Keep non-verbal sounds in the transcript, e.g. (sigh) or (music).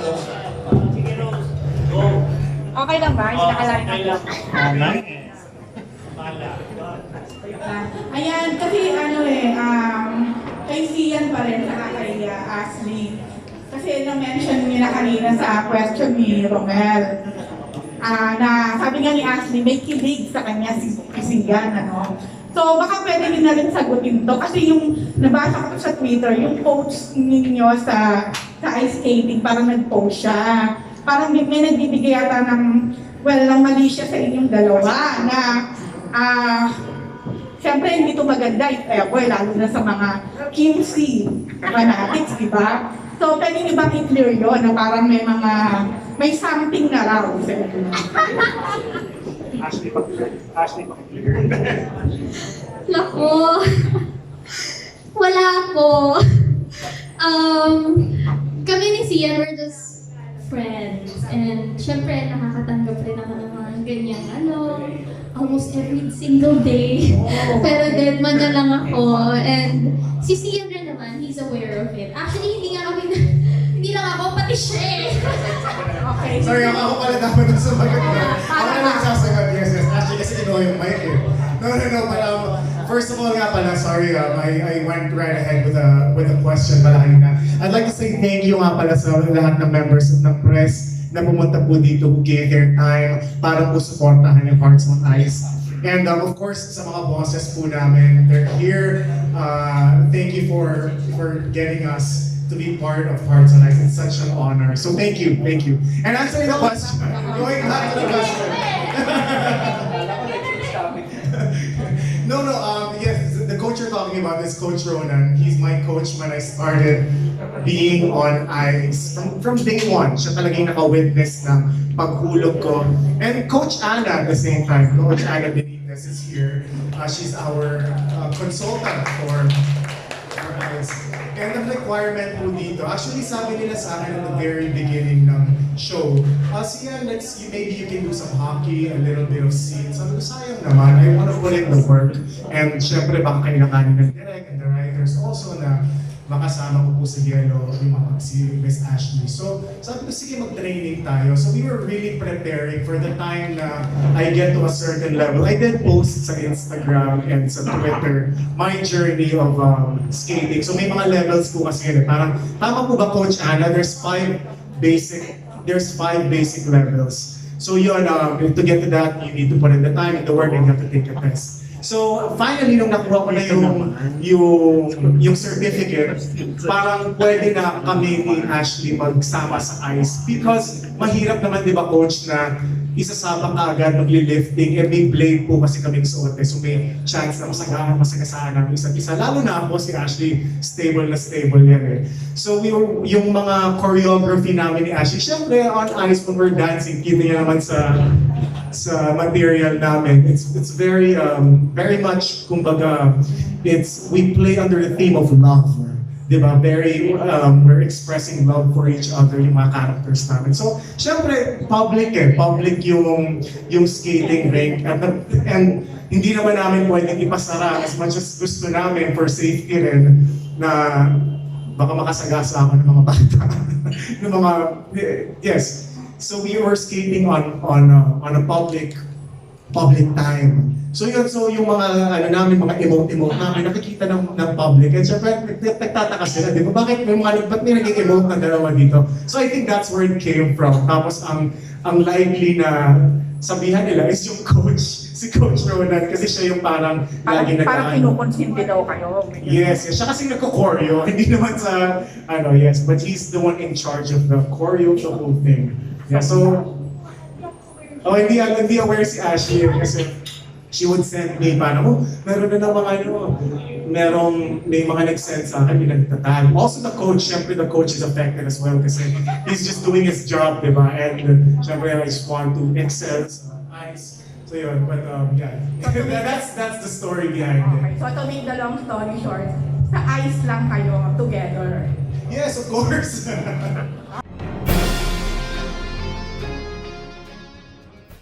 Sige, Rose. Go. Okay lang ba? Hindi nakaline Okay up. lang. Mala. Ayan, kasi ano eh, um, kay Sian pa rin, saka kay uh, Ashley. Kasi na-mention niya na kanina sa question ni Romel, ah na sabi nga ni Ashley, may kilig sa kanya si, si Sian, ano. So baka pwede rin na rin sagutin to kasi yung nabasa ko sa Twitter, yung post ninyo sa sa ice skating, parang nag-post siya. Parang may, may nagbibigay yata ng, well, ng mali siya sa inyong dalawa na ah Siyempre, hindi ito maganda if ever, lalo na sa mga QC fanatics, di ba? So, pwede niyo bang i-clear yun na parang may mga, may something na raw sa inyo? (laughs) Ashley, pa- Ashley, pa-clear. Nako. Wala po. Um, kami ni Sian, we're just friends. And syempre, nakakatanggap rin ako ng mga ganyan, ano, almost every single day. Pero dead man na lang ako. And si Sian rin naman, he's aware of it. Actually, hindi nga kami, ako, pati siya eh. (laughs) Okay. Sorry, ako, ako pala dapat na sumagot na. Ako na nagsasagot, yes, yes. Actually, kasi kinuha yung mic eh. No, no, no, but um, first of all nga pala, sorry, um, I, I went right ahead with a, with a question pala kanina. I'd like to say thank you nga pala sa lahat ng members ng press na pumunta po dito, who gave their time para po supportahan yung Hearts on Ice. And um, of course, sa mga bosses po namin, they're here. Uh, thank you for for getting us to be part of Hearts on Ice. It's such an honor. So thank you, thank you. And answering the question, going back to the question. (laughs) no, no, um, yes, the coach you're talking about is Coach Ronan. He's my coach when I started being on ice. From, from day one, siya talaga yung naka-witness ng paghulog ko. And Coach Anna at the same time, Coach Anna Benitez is here. Uh, she's our uh, consultant for ice. And ang requirement po dito, actually sabi nila sa akin at the very beginning ng show, uh, siya, let's, you, maybe you can do some hockey, a little bit of scenes. Sabi ko, sayang naman, I want to put in the work. And syempre, baka kailanganin ng direct and the writers also na makasama ko po sa Yellow, yung mga si Miss Ashley. So, sabi ko, sige, mag-training tayo. So, we were really preparing for the time na I get to a certain level. I did post sa Instagram and sa Twitter my journey of um, skating. So, may mga levels po kasi yun. eh. Parang, tama po ba, Coach Anna? There's five basic, there's five basic levels. So, yun, um, to get to that, you need to put in the time and the work and you have to take a test. So, finally, nung nakuha ko na yung, yung, yung certificate, parang pwede na kami ni Ashley magsama sa ICE. Because mahirap naman, di ba, coach, na isasama ka agad magli-lifting, eh may blade po kasi kaming suot eh. So may chance na masagaan, masagasaan namin isa't isa. Lalo na ako si Ashley, stable na stable yan eh. So we yung mga choreography namin ni Ashley, syempre on ice when we're dancing, kita niya naman sa sa material namin. It's it's very um very much kumbaga it's we play under the theme of love. 'Di ba? Very um we're expressing love for each other yung mga characters namin. So, syempre public eh, public yung yung skating rink and, and hindi naman namin pwedeng ipasara as much as gusto namin for safety rin na baka makasagasa ako ng mga bata. (laughs) ng mga yes. So we were skating on on uh, on a public public time. So yun, so yung mga ano namin, mga emote-emote namin, nakikita ng, ng public. And syempre, nag- nagtataka sila, di ba? Bakit may mga, ba't may naging emote na dalawa dito? So I think that's where it came from. Tapos ang ang likely na sabihan nila is yung coach, (laughs) si Coach Ronan, kasi siya yung parang Parang, lagi parang nag kinukonsinti daw kayo. Yes, yes. Siya kasi nagko-choreo, (laughs) hindi naman sa, ano, yes. But he's the one in charge of the choreo, the whole thing. Yeah, so, oh, hindi, hindi aware si Ashley kasi she would send me, parang, oh, meron na ng mga, ano, merong, may mga nag-send sa akin, may nagtatag. Also the coach, syempre the coach is affected as well kasi he's just doing his job, di ba? And syempre I just want to excel sa ice. So yun, but um, yeah. (laughs) that's, that's the story behind it. Okay, so to make the long story short, sa ice lang kayo together. Yes, of course. (laughs)